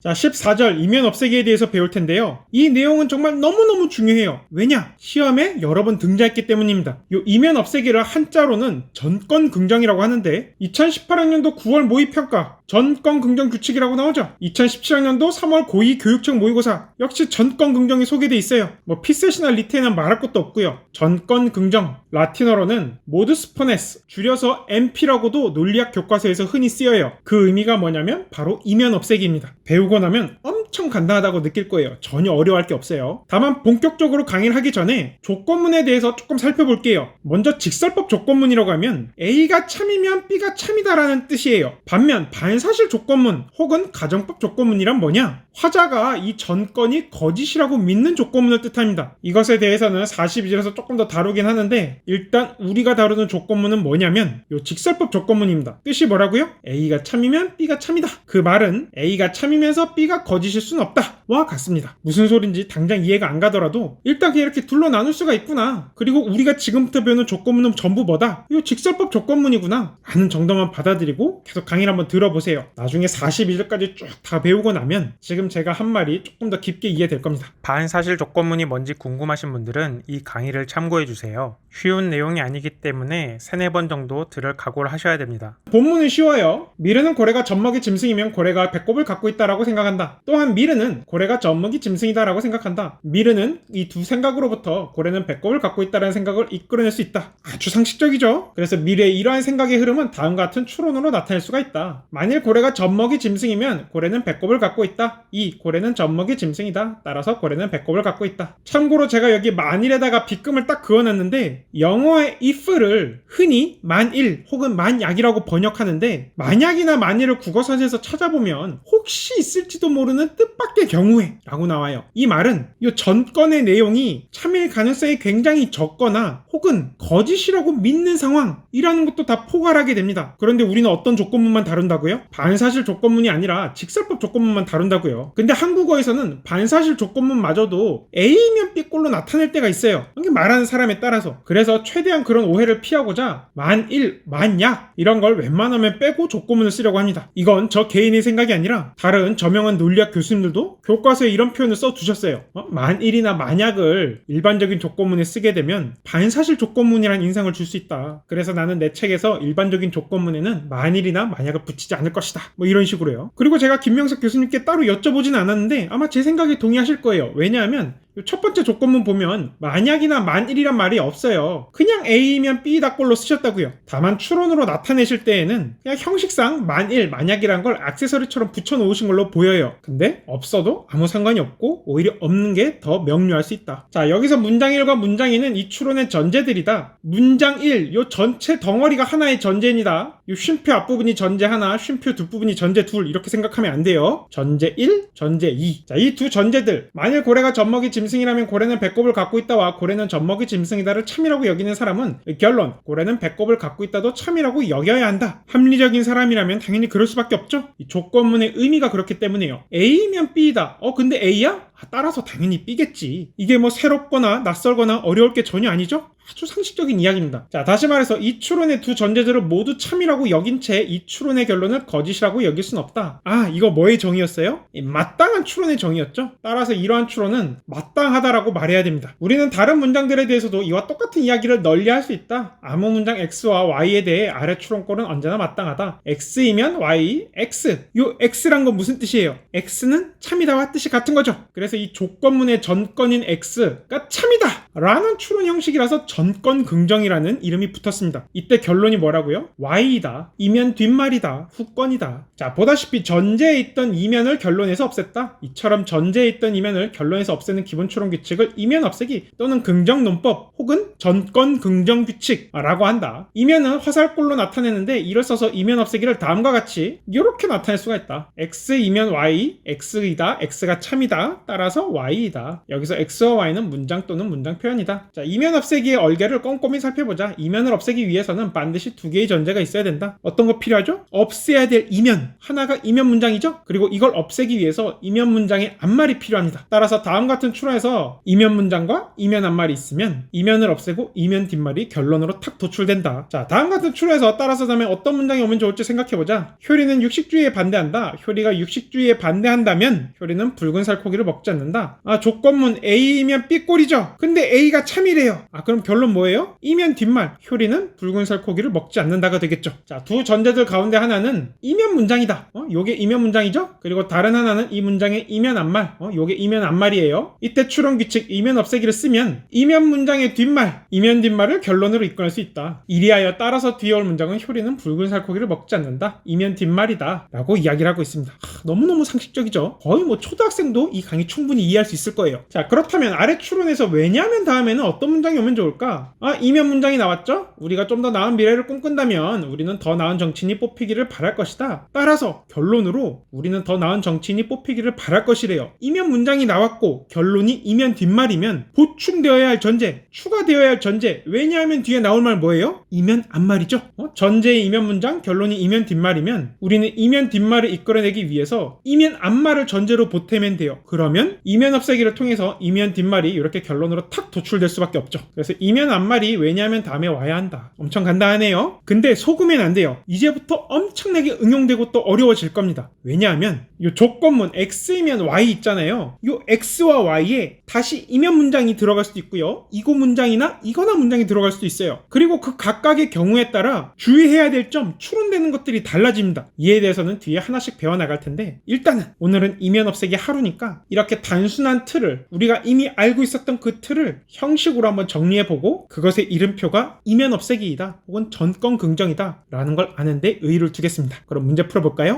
자, 14절 이면 없애기에 대해서 배울 텐데요. 이 내용은 정말 너무너무 중요해요. 왜냐? 시험에 여러 번 등장했기 때문입니다. 요 이면 없애기를 한자로는 전권 긍정이라고 하는데 2018학년도 9월 모의평가 전권 긍정 규칙이라고 나오죠. 2017학년도 3월 고2 교육청 모의고사 역시 전권 긍정이 소개돼 있어요. 뭐 피셋이나 리테는 말할 것도 없고요. 전권 긍정 라틴어로는 모드스 포네스 줄여서 MP라고도 논리학 교과서에서 흔히 쓰여요. 그 의미가 뭐냐면 바로 이면 없애기입니다. 배우 고 나면 엄 청 간단하다고 느낄 거예요. 전혀 어려워할 게 없어요. 다만 본격적으로 강의를 하기 전에 조건문에 대해서 조금 살펴볼게요. 먼저 직설법 조건문이라고 하면 A가 참이면 B가 참이다라는 뜻이에요. 반면 반사실 조건문 혹은 가정법 조건문이란 뭐냐? 화자가 이 전건이 거짓이라고 믿는 조건문을 뜻합니다. 이것에 대해서는 42절에서 조금 더 다루긴 하는데 일단 우리가 다루는 조건문은 뭐냐면 요 직설법 조건문입니다. 뜻이 뭐라고요? A가 참이면 B가 참이다. 그 말은 A가 참이면서 B가 거짓 일순 없다. 와 같습니다. 무슨 소린지 당장 이해가 안 가더라도 일단 이렇게 둘로 나눌 수가 있구나. 그리고 우리가 지금부터 배우는 조건문은 전부 뭐다? 이 직설법 조건문이구나. 라는 정도만 받아들이고 계속 강의를 한번 들어보세요. 나중에 42절까지 쭉 다 배우고 나면 지금 제가 한 말이 조금 더 깊게 이해될 겁니다. 반사실 조건문이 뭔지 궁금하신 분들은 이 강의를 참고해 주세요. 쉬운 내용이 아니기 때문에 세네 번 정도 들을 각오를 하셔야 됩니다. 본문은 쉬워요. 미르는 고래가 젖먹이 짐승이면 고래가 배꼽을 갖고 있다라고 생각한다. 또한 미르는 고래가 젖먹이 짐승이다라고 생각한다. 미르는 이 두 생각으로부터 고래는 배꼽을 갖고 있다라는 생각을 이끌어낼 수 있다. 아주 상식적이죠. 그래서 미래의 이러한 생각의 흐름은 다음과 같은 추론으로 나타낼 수가 있다. 만일 고래가 젖먹이 짐승이면 고래는 배꼽을 갖고 있다. 이 고래는 젖먹이 짐승이다. 따라서 고래는 배꼽을 갖고 있다. 참고로 제가 여기 만일에다가 빗금을 딱 그어놨는데 영어의 if를 흔히 만일 혹은 만약이라고 번역하는데 만약이나 만일을 국어사전에서 찾아보면 혹시 있을지도 모르는 뜻밖의 경우에 라고 나와요. 이 말은 이 전건의 내용이 참일 가능성이 굉장히 적거나 혹은 거짓이라고 믿는 상황이라는 것도 다 포괄하게 됩니다. 그런데 우리는 어떤 조건문만 다룬다고요? 반사실 조건문이 아니라 직설법 조건문만 다룬다고요. 근데 한국어에서는 반사실 조건문마저도 A면 B꼴로 나타낼 때가 있어요. 이게 말하는 사람에 따라서. 그래서 최대한 그런 오해를 피하고자 만일, 만약 이런 걸 웬만하면 빼고 조건문을 쓰려고 합니다. 이건 저 개인의 생각이 아니라 다른 저명한 논리학 교수 님들도 교과서에 이런 표현을 써두셨어요. 어? 만일이나 만약을 일반적인 조건문에 쓰게 되면 반사실 조건문이라는 인상을 줄 수 있다. 그래서 나는 내 책에서 일반적인 조건문에는 만일이나 만약을 붙이지 않을 것이다. 뭐 이런 식으로요. 그리고 제가 김명석 교수님께 따로 여쭤보진 않았는데 아마 제 생각에 동의하실 거예요. 왜냐하면 첫 번째 조건문 보면 만약이나 만일이란 말이 없어요. 그냥 A면 B다 꼴로 쓰셨다고요. 다만 추론으로 나타내실 때에는 그냥 형식상 만일, 만약이란 걸 액세서리처럼 붙여놓으신 걸로 보여요. 근데 없어도 아무 상관이 없고 오히려 없는 게 더 명료할 수 있다. 자 여기서 문장 1과 문장 2는 이 추론의 전제들이다. 문장 1, 요 전체 덩어리가 하나의 전제입니다. 요 쉼표 앞부분이 전제 하나, 쉼표 뒷부분이 전제 둘 이렇게 생각하면 안 돼요. 전제 1, 전제 2. 자 이 두 전제들 만일 고래가 젖먹이 짐 짐승이라면 고래는 배꼽을 갖고 있다와 고래는 젖먹이 짐승이다를 참이라고 여기는 사람은 결론 고래는 배꼽을 갖고 있다도 참이라고 여겨야 한다. 합리적인 사람이라면 당연히 그럴 수밖에 없죠. 이 조건문의 의미가 그렇기 때문에요. A면 B다. 어 근데 A야? 아, 따라서 당연히 B겠지. 이게 뭐 새롭거나 낯설거나 어려울 게 전혀 아니죠? 아주 상식적인 이야기입니다. 자, 다시 말해서 이 추론의 두 전제들을 모두 참이라고 여긴 채 이 추론의 결론을 거짓이라고 여길 순 없다. 아, 이거 뭐의 정의였어요? 마땅한 추론의 정의였죠? 따라서 이러한 추론은 마땅하다라고 말해야 됩니다. 우리는 다른 문장들에 대해서도 이와 똑같은 이야기를 널리 할 수 있다. 아무 문장 X와 Y에 대해 아래 추론권은 언제나 마땅하다. X이면 Y, X. 요 X란 건 무슨 뜻이에요? X는 참이다와 뜻이 같은 거죠. 그래서 이 조건문의 전건인 X가 참이다! 라는 추론 형식이라서 전권 긍정이라는 이름이 붙었습니다. 이때 결론이 뭐라고요? Y이다. 이면 뒷말이다. 후권이다. 자, 보다시피 전제에 있던 이면을 결론에서 없앴다. 이처럼 전제에 있던 이면을 결론에서 없애는 기본 추론 규칙을 이면 없애기 또는 긍정 논법 혹은 전권 긍정 규칙이라고 한다. 이면은 화살꼴로 나타내는데 이를 써서 이면 없애기를 다음과 같이 이렇게 나타낼 수가 있다. X 이면 Y, X이다. X가 참이다. 따라서 Y이다. 여기서 X와 Y는 문장 또는 문장 표현이다. 자, 이면 없애기의 얼개를 꼼꼼히 살펴보자. 이면을 없애기 위해서는 반드시 두 개의 전제가 있어야 된다. 어떤 거 필요하죠? 없애야 될 이면. 하나가 이면 문장이죠? 그리고 이걸 없애기 위해서 이면 문장의 앞말이 필요합니다. 따라서 다음 같은 추론에서 이면 문장과 이면 앞말이 있으면 이면을 없애고 이면 뒷말이 결론으로 탁 도출된다. 자, 다음 같은 추론에서 따라서 다음에 어떤 문장이 오면 좋을지 생각해보자. 효리는 육식주의에 반대한다. 효리가 육식주의에 반대한다면 효리는 붉은 살코기를 먹지 않는다. 아, 조건문 A이면 B꼴이죠? 근데 A가 참이래요. 아, 그럼 결론 뭐예요? 이면 뒷말. 효리는 붉은 살코기를 먹지 않는다가 되겠죠. 자, 두 전제들 가운데 하나는 이면 문장이다. 어, 요게 이면 문장이죠? 그리고 다른 하나는 이 문장의 이면 앞말. 어, 요게 이면 앞말이에요. 이때 추론 규칙 이면 없애기를 쓰면 이면 문장의 뒷말, 이면 뒷말을 결론으로 이끌어낼 수 있다. 이리하여 따라서 뒤에 올 문장은 효리는 붉은 살코기를 먹지 않는다. 이면 뒷말이다. 라고 이야기를 하고 있습니다. 하, 너무너무 상식적이죠? 거의 뭐 초등학생도 이 강의 충분히 이해할 수 있을 거예요. 자, 그렇다면 아래 추론에서 왜냐면 다음에는 어떤 문장이 오면 좋을까? 아, 이면 문장이 나왔죠? 우리가 좀 더 나은 미래를 꿈꾼다면 우리는 더 나은 정치인이 뽑히기를 바랄 것이다. 따라서 결론으로 우리는 더 나은 정치인이 뽑히기를 바랄 것이래요. 이면 문장이 나왔고 결론이 이면 뒷말이면 보충되어야 할 전제, 추가되어야 할 전제. 왜냐하면 뒤에 나올 말 뭐예요? 이면 앞말이죠. 어? 전제의 이면 문장, 결론이 이면 뒷말이면 우리는 이면 뒷말을 이끌어내기 위해서 이면 앞말을 전제로 보태면 돼요. 그러면 이면 없애기를 통해서 이면 뒷말이 이렇게 결론으로 탁 도출될 수밖에 없죠. 그래서 이면 앞말이 왜냐하면 다음에 와야 한다. 엄청 간단하네요. 근데 속으면 안 돼요. 이제부터 엄청나게 응용되고 또 어려워질 겁니다. 왜냐하면 이 조건문 x이면 y 있잖아요. 이 x와 y에 다시 이면 문장이 들어갈 수도 있고요. 이거 문장이나 이거나 문장이 들어갈 수도 있어요. 그리고 그 각각의 경우에 따라 주의해야 될 점, 추론되는 것들이 달라집니다. 이에 대해서는 뒤에 하나씩 배워 나갈 텐데 일단은 오늘은 이면 없애기 하루니까 이렇게 단순한 틀을 우리가 이미 알고 있었던 그 틀을 형식으로 한번 정리해 보고 그것의 이름표가 이면 없애기이다 혹은 전권 긍정이다 라는 걸 아는데 의의를 두겠습니다. 그럼 문제 풀어볼까요?